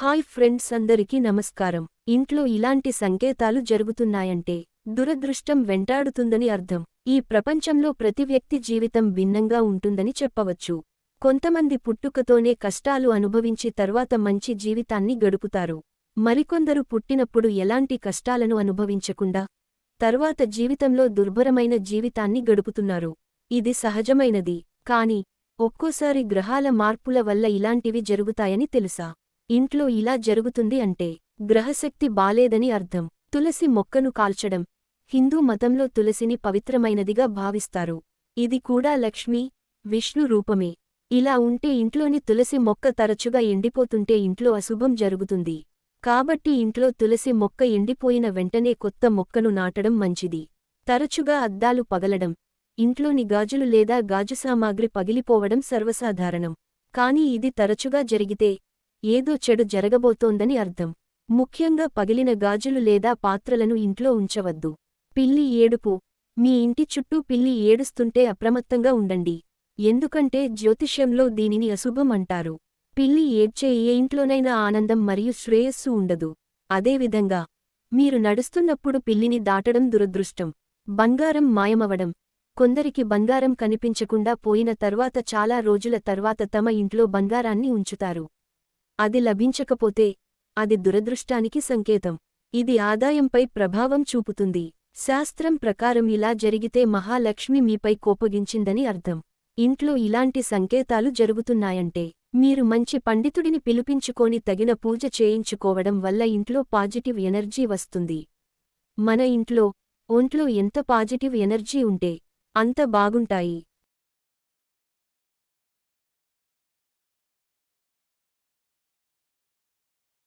Hi friends అందరికీ నమస్కారం. ఇంట్లో ఇలాంటి సంకేతాలు జరుగుతున్నాయంటే దురదృష్టం వెంటాడుతుందని అర్థం. ఈ ప్రపంచంలో ప్రతి వ్యక్తి జీవితం భిన్నంగా ఉంటుందని చెప్పవచ్చు. కొంతమంది పుట్టుకతోనే కష్టాలు అనుభవించి తర్వాత మంచి జీవితాన్ని గడుపుతారు. మరికొందరు పుట్టినప్పుడు ఎలాంటి కష్టాలను అనుభవించకుండా తర్వాత జీవితంలో దుర్భరమైన జీవితాన్ని గడుపుతున్నారు. ఇది సహజమైనది కాని ఒక్కోసారి గ్రహాల మార్పుల వల్ల ఇలాంటివి జరుగుతాయని తెలుసా? ఇంట్లో ఇలా జరుగుతుంది అంటే గ్రహశక్తి బాలేదని అర్థం. తులసి మొక్కను కాల్చడం. హిందూ మతంలో తులసిని పవిత్రమైనదిగా భావిస్తారు. ఇది కూడా లక్ష్మీ విష్ణు రూపమే. ఇలా ఉంటే ఇంట్లోని తులసి మొక్క తరచుగా ఎండిపోతుంటే ఇంట్లో అశుభం జరుగుతుంది. కాబట్టి ఇంట్లో తులసి మొక్క ఎండిపోయిన వెంటనే కొత్త మొక్కను నాటడం మంచిది. తరచుగా అద్దాలు పగలడం. ఇంట్లోని గాజులు లేదా గాజు సామాగ్రి పగిలిపోవడం సర్వసాధారణం. కాని ఇది తరచుగా జరిగితే ఏదో చెడు జరగబోతోందని అర్థం. ముఖ్యంగా పగిలిన గాజులు లేదా పాత్రలను ఇంట్లో ఉంచవద్దు. పిల్లి ఏడుపు. మీ ఇంటి చుట్టూ పిల్లి ఏడుస్తుంటే అప్రమత్తంగా ఉండండి. ఎందుకంటే జ్యోతిష్యంలో దీనిని అశుభం అంటారు. పిల్లి ఏడ్చే ఏ ఇంట్లోనైనా ఆనందం మరియు శ్రేయస్సు ఉండదు. అదేవిధంగా మీరు నడుస్తున్నప్పుడు పిల్లిని దాటడం దురదృష్టం. బంగారం మాయమవడం కొందరికి బంగారం కనిపించకుండా పోయిన తర్వాత చాలా రోజుల తర్వాత తమ ఇంట్లో బంగారాన్ని ఉంచుతారు. అది లభించకపోతే అది దురదృష్టానికి సంకేతం. ఇది ఆదాయంపై ప్రభావం చూపుతుంది. శాస్త్రం ప్రకారం ఇలా జరిగితే మహాలక్ష్మి మీపై కోపగించిందని అర్థం. ఇంట్లో ఇలాంటి సంకేతాలు జరుగుతున్నాయంటే మీరు మంచి పండితుడిని పిలిపించుకొని తగిన పూజ చేయించుకోవడం వల్ల ఇంట్లో పాజిటివ్ ఎనర్జీ వస్తుంది. మన ఇంట్లో ఒంట్లో ఎంత పాజిటివ్ ఎనర్జీ ఉంటే అంత బాగుంటాయి.